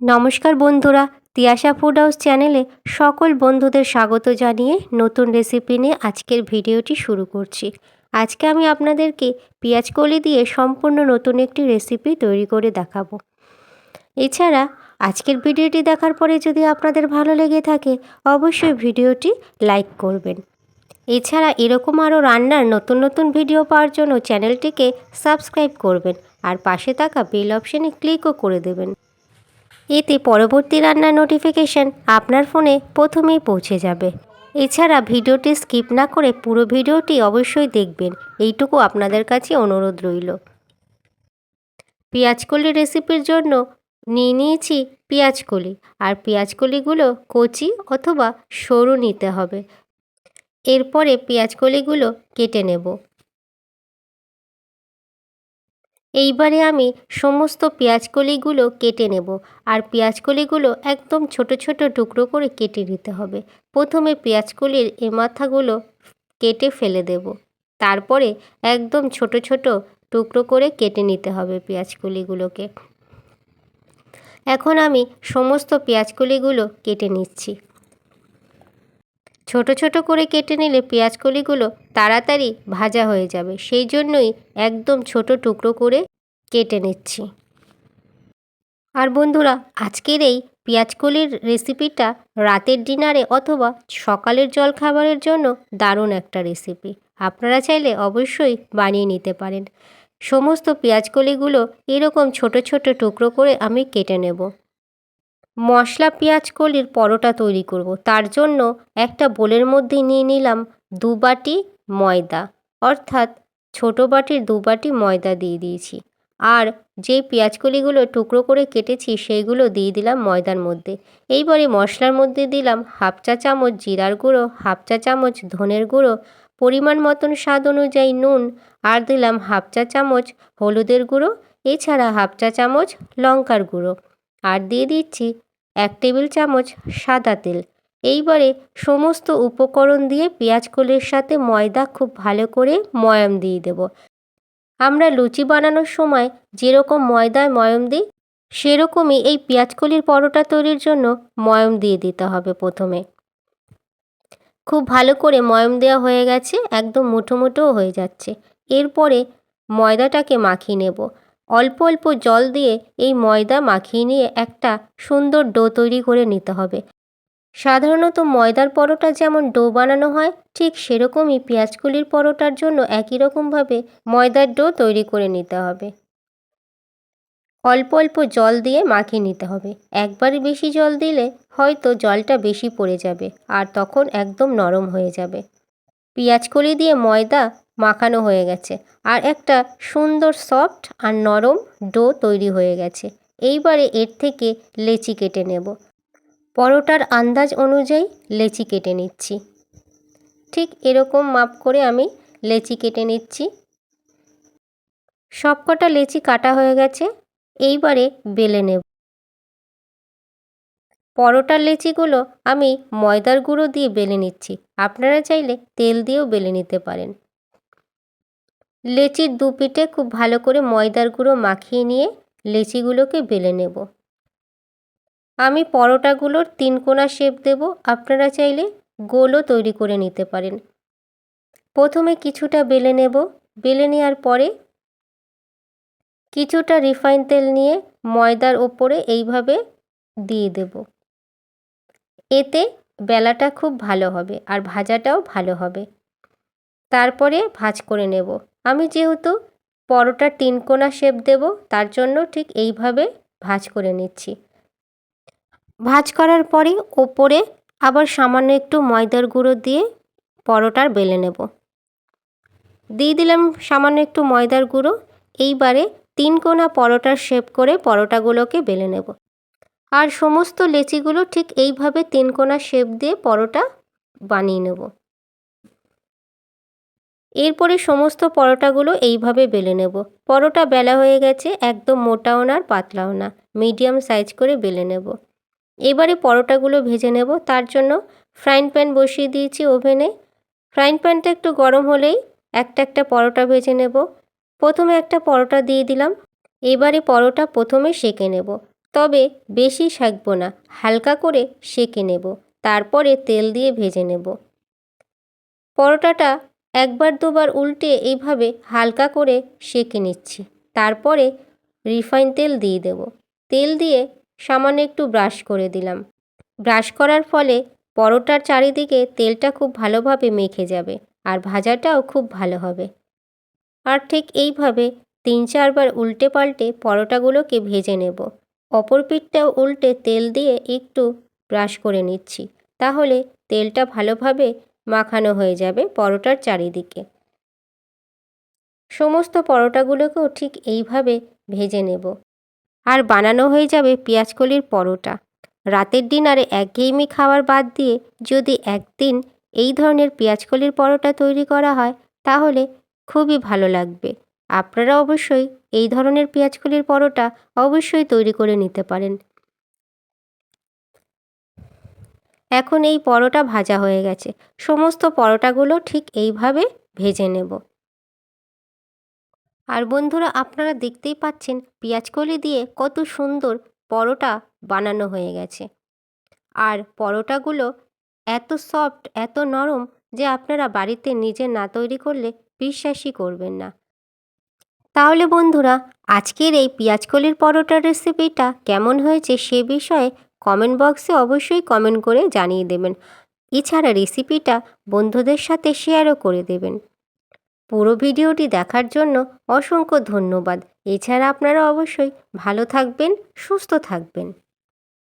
নমস্কার বন্ধুরা, Tiyasha food house চ্যানেলে সকল বন্ধুদের স্বাগত জানিয়ে নতুন রেসিপি নিয়ে আজকের ভিডিওটি শুরু করছি। আজকে আমি আপনাদেরকে পেঁয়াজ কলি দিয়ে সম্পূর্ণ নতুন একটি রেসিপি তৈরি করে দেখাবো। এছাড়া আজকের ভিডিওটি দেখার পরে যদি আপনাদের ভালো লেগে থাকে, অবশ্যই ভিডিওটি লাইক করবেন। এছাড়া এরকম আরও রান্নার নতুন নতুন ভিডিও পাওয়ার জন্য চ্যানেলটিকে সাবস্ক্রাইব করবেন আর পাশে থাকা বেল অপশানে ক্লিকও করে দেবেন। এতে পরবর্তী রান্নার নোটিফিকেশান আপনার ফোনে প্রথমেই পৌঁছে যাবে। এছাড়া ভিডিওটি স্কিপ না করে পুরো ভিডিওটি অবশ্যই দেখবেন। এইটুকু আপনাদের কাছে অনুরোধ রইল। পেঁয়াজকলি রেসিপির জন্য নিয়ে নিয়েছি পেঁয়াজকলি আর পেঁয়াজকলিগুলো কচি অথবা সরু নিতে হবে। এরপরে পেঁয়াজকলিগুলো কেটে নেব। এইবারে আমি সমস্ত পেঁয়াজকলিগুলো কেটে নেব আর পেঁয়াজকলিগুলো একদম ছোট ছোট টুকরো করে কেটে নিতে হবে। প্রথমে পেঁয়াজকলির এ মাথাগুলো কেটে ফেলে দেব। তারপরে একদম ছোট ছোট টুকরো করে কেটে নিতে হবে পেঁয়াজকলিগুলোকে। এখন আমি সমস্ত পেঁয়াজকলিগুলো কেটে নিচ্ছি। ছোট ছোট করে কেটে নিলে পেঁয়াজকলিগুলো তাড়াতাড়ি ভাজা হয়ে যাবে। সেই জন্যই একদম ছোট টুকরো করে কেটে নিচ্ছি। আর বন্ধুরা, আজকের এই পেঁয়াজকলির রেসিপিটা রাতের ডিনারে অথবা সকালের জলখাবারের জন্য দারুণ একটা রেসিপি। আপনারা চাইলে অবশ্যই বানিয়ে নিতে পারেন। সমস্ত পেঁয়াজকলিগুলো এরকম ছোট ছোট টুকরো করে আমি কেটে নেব। মশলা পেঁয়াজ কলির পরোটা তৈরি করব। তার জন্য একটা বোলের মধ্যে নিয়ে নিলাম দু বাটি ময়দা। অর্থাৎ ছোটো বাটির দু বাটি ময়দা দিয়ে দিয়েছি। আর যেই পেঁয়াজকলিগুলো টুকরো করে কেটেছি, সেইগুলো দিয়ে দিলাম ময়দার মধ্যে। এইবারে মশলার মধ্যে দিলাম হাফ চা চামচ জিরার গুঁড়ো, হাফ চা চামচ ধনের গুঁড়ো, পরিমাণ মতন স্বাদ অনুযায়ী নুন, আর দিলাম হাফ চা চামচ হলুদের গুঁড়ো, এছাড়া হাফ চা চামচ লঙ্কার গুঁড়ো। আর দিয়ে দিচ্ছি এক টেবিল চামচ সাদা তেল। এইবারে সমস্ত উপকরণ দিয়ে পেঁয়াজ কলির সাথে ময়দা খুব ভালো করে ময়াম দিয়ে দেব। আমরা লুচি বানানোর সময় যেরকম ময়দায় ময়ম দিই, সেরকমই এই পেঁয়াজকলির পরোটা তৈরির জন্য ময়ম দিয়ে দিতে হবে প্রথমে। খুব ভালো করে ময়ম দেওয়া হয়ে গেছে, একদম মুঠো মুঠোও হয়ে যাচ্ছে। এরপরে ময়দাটাকে মাখিয়ে নেব। অল্প অল্প জল দিয়ে এই ময়দা মাখিয়ে নিয়ে একটা সুন্দর ডো তৈরি করে নিতে হবে। সাধারণত ময়দার পরোটা যেমন ডো বানানো হয়, ঠিক সেরকমই পেঁয়াজকলির পরোটার জন্য একই রকমভাবে ময়দার ডো তৈরি করে নিতে হবে। অল্প অল্প জল দিয়ে মাখিয়ে নিতে হবে। একবার বেশি জল দিলে হয়তো জলটা বেশি পড়ে যাবে আর তখন একদম নরম হয়ে যাবে। পেঁয়াজকলি দিয়ে ময়দা মাখানো হয়ে গেছে। আর একটা সুন্দর সফট আর নরম ডো তৈরি হয়ে গেছে। এইবারে এর থেকে লেচি কেটে নেব। পরোটার আন্দাজ অনুযায়ী লেচি কেটে নিচ্ছি। ঠিক এরকম মাপ করে আমি লেচি কেটে নিচ্ছি। সবকটা লেচি কাটা হয়ে গেছে। এইবারে বেলে নেব। পরোটার লেচিগুলো আমি ময়দার গুঁড়ো দিয়ে বেলে নিচ্ছি। আপনারা চাইলে তেল দিয়েও বেলে নিতে পারেন। লেচির দু পিঠে খুব ভালো করে ময়দার গুঁড়ো মাখিয়ে নিয়ে লেচিগুলোকে বেলে নেব। আমি পরোটাগুলোর তিন কোনা শেপ দেব। আপনারা চাইলে গোলও তৈরি করে নিতে পারেন। প্রথমে কিছুটা বেলে নেব। বেলে নেওয়ার পরে কিছুটা রিফাইন তেল নিয়ে ময়দার ওপরে এইভাবে দিয়ে দেব। এতে বেলাটা খুব ভালো হবে আর ভাজাটাও ভালো হবে। তারপরে ভাজ করে নেব। আমি যেহেতু পরোটা তিন কোনা শেপ দেব, তার জন্য ঠিক এইভাবে ভাজ করে নিচ্ছি। ভাজ করার পরে ওপরে আবার সামান্য একটু ময়দার গুঁড়ো দিয়ে পরোটার বেলে নেব। দিয়ে দিলাম সামান্য একটু ময়দার গুঁড়ো, এইবারে তিন কোনা পরোটার শেপ করে পরোটাগুলোকে বেলে নেব। আর সমস্ত লেচিগুলো ঠিক এইভাবে তিন কোনা শেপ দিয়ে পরোটা বানিয়ে নেব। এরপরে সমস্ত পরোটাগুলো এইভাবে বেলে নেব। পরোটা বেলা হয়ে গেছে, একদম মোটাও না আর পাতলাও না। মিডিয়াম সাইজ করে বেলে নেব। এবারে পরোটাগুলো ভেজে নেব। তার জন্য ফ্রাইং প্যান বসিয়ে দিয়েছি ওভেনে। ফ্রাইং প্যানটা একটু গরম হলেই একটা একটা পরোটা ভেজে নেব। প্রথমে একটা পরোটা দিয়ে দিলাম। এবারে পরোটা প্রথমে সেঁকে নেব। তবে বেশি সেঁকবো না, হালকা করে সেঁকে নেব। তারপরে তেল দিয়ে ভেজে নেব। পরোটাটা একবার দুবার উল্টে এইভাবে হালকা করে সেঁকে নিচ্ছি। তারপরে রিফাইন তেল দিয়ে দেব। তেল দিয়ে সামান্য একটু ব্রাশ করে দিলাম। ব্রাশ করার ফলে পরোটার চারিদিকে তেলটা খুব ভালোভাবে মেখে যাবে আর ভাজাটাও খুব ভালো হবে। আর ঠিক এইভাবে তিন চারবার উল্টে পাল্টে পরোটাগুলোকে ভেজে নেব। অপর পিঠটাও উল্টে তেল দিয়ে একটু ব্রাশ করে নিচ্ছি। তাহলে তেলটা ভালোভাবে মাখানো হয়ে যাবে পরোটার চারিদিকে। সমস্ত পরোটাগুলোকেও ঠিক এইভাবে ভেজে নেব। আর বানানো হয়ে যাবে পেঁয়াজকলির পরোটা। রাতের ডিনারে একঘেয়েমি খাবার বাদ দিয়ে যদি একদিন এই ধরনের পেঁয়াজকলির পরোটা তৈরি করা হয়, তাহলে খুবই ভালো লাগবে। আপনারা অবশ্যই এই ধরনের পেঁয়াজকলির পরোটা অবশ্যই তৈরি করে নিতে পারেন। এখন এই পরোটা ভাজা হয়ে গেছে। সমস্ত পরোটাগুলো ঠিক এইভাবে ভেজে নেব। আর বন্ধুরা, আপনারা দেখতেই পাচ্ছেন পেঁয়াজকলি দিয়ে কত সুন্দর পরোটা বানানো হয়ে গেছে। আর পরোটাগুলো এত সফট, এত নরম যে আপনারা বাড়িতে নিজে না তৈরি করলে বিশ্বাসই করবেন না। তাহলে বন্ধুরা, আজকের এই পেঁয়াজকলির পরোটার রেসিপিটা কেমন হয়েছে সে বিষয়ে কমেন্ট বক্সে অবশ্যই কমেন্ট করে জানিয়ে দেবেন। এছাড়া রেসিপিটা বন্ধুদের সাথে শেয়ারও করে দেবেন। পুরো ভিডিওটি দেখার জন্য অসংখ্য ধন্যবাদ। এছাড়া আপনারা অবশ্যই ভালো থাকবেন, সুস্থ থাকবেন।